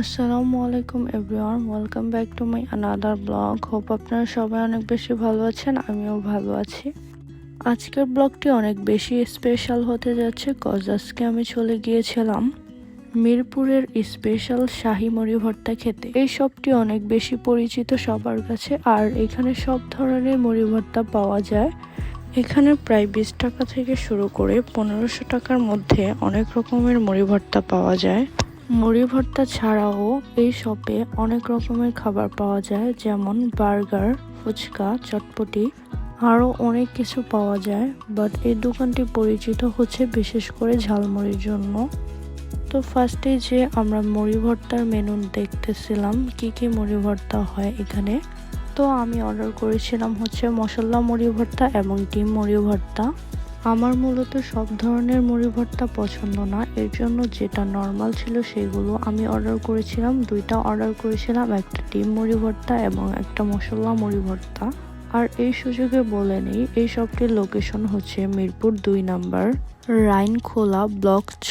আসসালামু আলাইকুম everyone, welcome back to my another blog. Hope আপনারা সবাই অনেক বেশি ভালো আছেন, আমিও ভালো আছি। আজকের ব্লগটি অনেক বেশি স্পেশাল হতে যাচ্ছে কজ আজকে আমি চলে গিয়েছিলাম মিরপুরের স্পেশাল শাহি মুড়ি ভর্তা খেতে। এই শপটি অনেক বেশি পরিচিত সবার কাছে, আর এখানে সব ধরনের মুড়ি ভর্তা পাওয়া যায়। এখানে প্রায় বিশ টাকা থেকে শুরু করে পনেরোশো টাকার মধ্যে অনেক রকমের মুড়ি ভর্তা পাওয়া যায়। মুড়ি ভর্তা ছাড়াও এই শপে অনেক রকমের খাবার পাওয়া যায়, যেমন বার্গার, ফুচকা, চটপটি। আরও অনেক কিছু পাওয়া যায় বাট এই দোকানটি পরিচিত হচ্ছে বিশেষ করে ঝালমুড়ির জন্য। তো ফার্স্টে যে আমরা মুড়ি ভর্তার মেনু দেখতেছিলাম, কি কি মুড়ি ভর্তা হয় এখানে? তো আমি অর্ডার করেছিলাম হচ্ছে মশলা মুড়ি ভর্তা এবং ডিম মুড়ি ভর্তা। আমার মূলত সব ধরনের মুড়ি ভর্তা পছন্দ না। এর জন্য যেটা নর্মাল ছিল সেগুলো আমি অর্ডার করেছিলাম, দুইটা অর্ডার করেছিলাম, একটা ডিম মুড়ি ভর্তা এবং একটা মশলা মুড়ি ভর্তা। আর এই সুযোগে বলে নেই, এই শপটির লোকেশন হচ্ছে মিরপুর দুই নাম্বার, রাইনখোলা ব্লক চ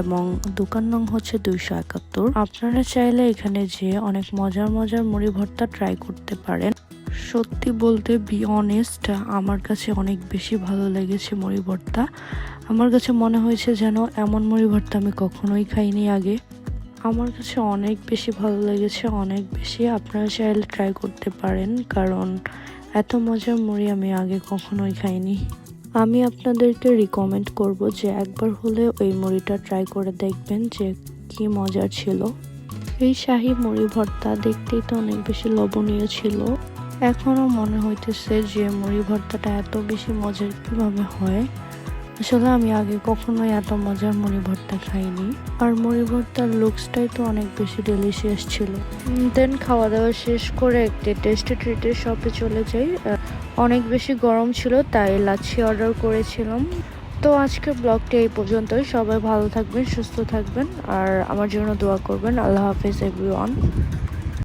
এবং দোকান নং হচ্ছে দুইশো একাত্তর। আপনারা চাইলে এখানে যেয়ে অনেক মজার মজার মুড়ি ভর্তা ট্রাই করতে পারেন। সত্যি বলতে বি অনেস্ট আমার কাছে অনেক বেশি ভালো লেগেছে মুড়ি ভর্তা। আমার কাছে মনে হয়েছে যেন এমন মুড়ি ভর্তা আমি কখনোই খাইনি আগে। আমার কাছে অনেক বেশি ভালো লেগেছে, অনেক বেশি আপনারা চাইলে ট্রাই করতে পারেন, কারণ এত মজার মুড়ি আমি আগে কখনোই খাইনি। আমি আপনাদেরকে রিকমেন্ড করব যে একবার হলে ওই মুড়িটা ট্রাই করে দেখবেন যে কি মজার ছিল। এই শাহি মুড়ি ভর্তা দেখতেই তো অনেক বেশি লবণীয় ছিল। এখনও মনে হইতেছে যে মুড়ি ভর্তাটা এত বেশি মজার কীভাবে হয়। আসলে আমি আগে কখনোই এত মজার মুড়ি ভর্তা খাইনি। আর মুড়ি ভর্তার লুকসটাই তো অনেক বেশি ডেলিশিয়াস ছিল। দেন খাওয়া দাওয়া শেষ করে একটি টেস্টি ট্রিটের শপে চলে যাই। অনেক বেশি গরম ছিল, তাই লাচ্ছি অর্ডার করেছিলাম। তো আজকের ব্লগটি এই পর্যন্তই। সবাই ভালো থাকবেন, সুস্থ থাকবেন, আর আমার জন্য দোয়া করবেন। আল্লাহ হাফেজ এভরিওয়ান